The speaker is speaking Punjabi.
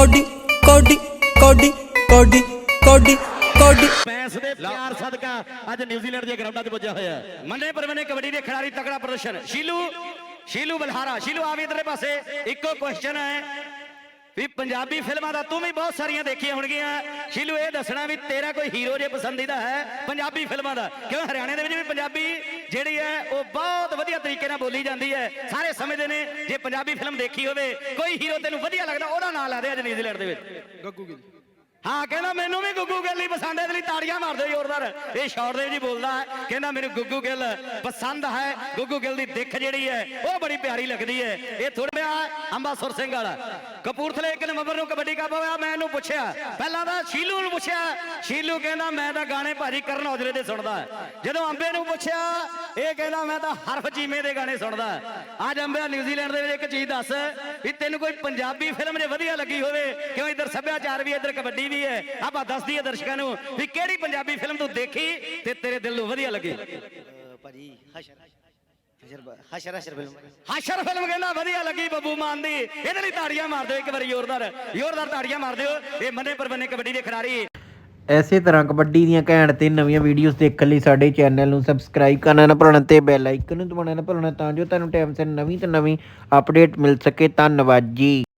ਕੋਡੀ ਕੋਡੀ ਕੋਡੀ ਕੋਡੀ ਕੋਡੀ ਕੋਡੀ। ਮੈਸ ਦੇ ਪਿਆਰ ਸਦਕਾ ਅੱਜ ਨਿਊਜ਼ੀਲੈਂਡ ਦੀਆਂ ਗਰਾਊਂਡਾਂ 'ਤੇ ਪੁੱਜਿਆ ਹੋਇਆ ਹੈ। ਮੰਨੇ ਪਰਮਨੇ ਕਬੱਡੀ ਦੇ ਖਿਡਾਰੀ ਤਕੜਾ ਪ੍ਰਦਰਸ਼ਨ। ਸ਼ੀਲੂ ਸ਼ੀਲੂ ਬਲਹਾਰਾ ਸ਼ੀਲੂ ਆ ਵੀ ਇਧਰਲੇ ਪਾਸੇ। ਇੱਕੋ ਕੁਐਸਚਨ ਹੈ ਵੀ ਪੰਜਾਬੀ ਫਿਲਮਾਂ ਦਾ ਤੂੰ ਵੀ ਬਹੁਤ ਸਾਰੀਆਂ ਦੇਖੀਆਂ ਹੋਣਗੀਆਂ। ਸ਼ੀਲੂ ਇਹ ਦੱਸਣਾ ਵੀ ਤੇਰਾ ਕੋਈ ਹੀਰੋ ਜੇ ਪਸੰਦੀਦਾ ਹੈ ਪੰਜਾਬੀ ਫਿਲਮਾਂ ਦਾ। ਕਿਉਂ? ਹਰਿਆਣੇ ਦੇ ਵਿੱਚ ਵੀ ਪੰਜਾਬੀ ਜਿਹੜੀ ਹੈ ਉਹ ਬਹੁਤ ਵਧੀਆ ਤਰੀਕੇ ਨਾਲ ਬੋਲੀ ਜਾਂਦੀ ਹੈ। ਸਾਰੇ ਸਮਝਦੇ ਨੇ ਜੇ ਪੰਜਾਬੀ ਫਿਲਮ ਦੇਖੀ ਹੋਵੇ ਕੋਈ ਹੀਰੋ ਤੈਨੂੰ ਵਧੀਆ ਲੱਗਦਾ ਉਹਦਾ ਨਾਂ ਲਾ ਦੇ ਅੱਜ ਨਿਊਜ਼ੀਲੈਂਡ ਦੇ ਵਿੱਚ। ਗੱਗੂ ਗਿੱਲ। ਹਾਂ ਕਹਿੰਦਾ ਮੈਨੂੰ ਵੀ ਗੁੱਗੂ ਗਿੱਲ ਹੀ ਪਸੰਦ ਹੈ ਇਸ ਲਈ ਤਾੜੀਆਂ ਮਾਰ ਦਿਓ ਜ਼ੋਰਦਾਰ। ਇਹ ਵਿੱਚ ਹੀ ਬੋਲਦਾ ਹੈ ਕਹਿੰਦਾ ਮੈਨੂੰ ਗੁੱਗੂ ਗਿੱਲ ਪਸੰਦ ਹੈ। ਗੁੱਗੂ ਗਿੱਲ ਦੀ ਦਿੱਖ ਜਿਹੜੀ ਹੈ ਉਹ ਬੜੀ ਪਿਆਰੀ ਲੱਗਦੀ ਹੈ। ਇਹ ਥੋੜਾ ਜਿਹਾ ਅੰਬਾਸੁਰ ਸਿੰਘ ਵਾਲਾ। ਕਪੂਰਥਲੇ ਇੱਕ ਨਵੰਬਰ ਨੂੰ ਕਬੱਡੀ ਕੱਪ ਹੋਇਆ, ਮੈਂ ਇਹਨੂੰ ਪੁੱਛਿਆ। ਪਹਿਲਾਂ ਤਾਂ ਸ਼ੀਲੂ ਨੂੰ ਪੁੱਛਿਆ। ਸ਼ੀਲੂ ਕਹਿੰਦਾ, ਮੈਂ ਤਾਂ ਗਾਣੇ ਭਾਜੀ ਕਰਨ ਔਜਲੇ ਦੇ ਸੁਣਦਾ ਜਦੋਂ ਅੰਬੇ ਨੂੰ ਪੁੱਛਿਆ, ਇਹ ਕਹਿੰਦਾ, ਮੈਂ ਤਾਂ ਹਰਫ ਜੀਮੇ ਦੇ ਗਾਣੇ ਸੁਣਦਾ ਅੱਜ ਅੰਬਿਆ, ਨਿਊਜ਼ੀਲੈਂਡ ਦੇ ਵਿੱਚ ਇੱਕ ਚੀਜ਼ ਦੱਸ ਵੀ ਤੈਨੂੰ ਕੋਈ ਪੰਜਾਬੀ ਫਿਲਮ ਜੇ ਵਧੀਆ ਲੱਗੀ ਹੋਵੇ, ਕਿਉਂ ਇੱਧਰ ਸੱਭਿਆਚਾਰ ਵੀ, ਇੱਧਰ ਕਬੱਡੀ ਵੀ ਹੈ? ਆਪਾਂ ਦੱਸ ਦਈਏ ਦਰਸ਼ਕਾਂ ਨੂੰ ਵੀ ਕਿਹੜੀ ਪੰਜਾਬੀ ਫਿਲਮ ਤੂੰ ਦੇਖੀ ਤੇ ਤੇਰੇ ਦਿਲ ਨੂੰ ਵਧੀਆ ਲੱਗੇ? ਭਾਜੀ ਹਸ਼ਰ ਹਸ਼ਰ ਹਸ਼ਰ ਫਿਲਮ ਹਾਸ਼ਰ ਫਿਲਮ ਕਹਿੰਦਾ ਵਧੀਆ ਲੱਗੀ ਬੱਬੂ ਮਾਨ ਦੀ। ਇਹਦੇ ਲਈ ਤਾੜੀਆਂ ਮਾਰ ਦਿਓ ਇੱਕ ਵਾਰੀ ਜ਼ੋਰਦਾਰ। ਜ਼ੋਰਦਾਰ ਤਾੜੀਆਂ ਮਾਰ ਦਿਓ। ਇਹ ਮੰਨੇ ਪਰਵੰਨੇ ਕਬੱਡੀ ਦੇ ਖਿਡਾਰੀ। ਐਸੇ ਤਰ੍ਹਾਂ ਕਬੱਡੀ ਦੀਆਂ ਘੈਂਟ ਤੇ ਨਵੀਆਂ ਵੀਡੀਓਜ਼ ਦੇਖਣ ਲਈ ਸਾਡੇ ਚੈਨਲ ਨੂੰ ਸਬਸਕ੍ਰਾਈਬ ਕਰਨਾ ਨਾ ਭੁੱਲਣਾ ਤੇ ਬੈਲ ਆਈਕਨ ਨੂੰ ਦਬਾਉਣਾ ਨਾ ਭੁੱਲਣਾ ਤਾਂ ਜੋ ਤੁਹਾਨੂੰ ਟਾਈਮ ਸਿਰ ਨਵੀਂ ਤੋਂ ਨਵੀਂ ਅਪਡੇਟ ਮਿਲ ਸਕੇ। ਧੰਨਵਾਦ ਜੀ।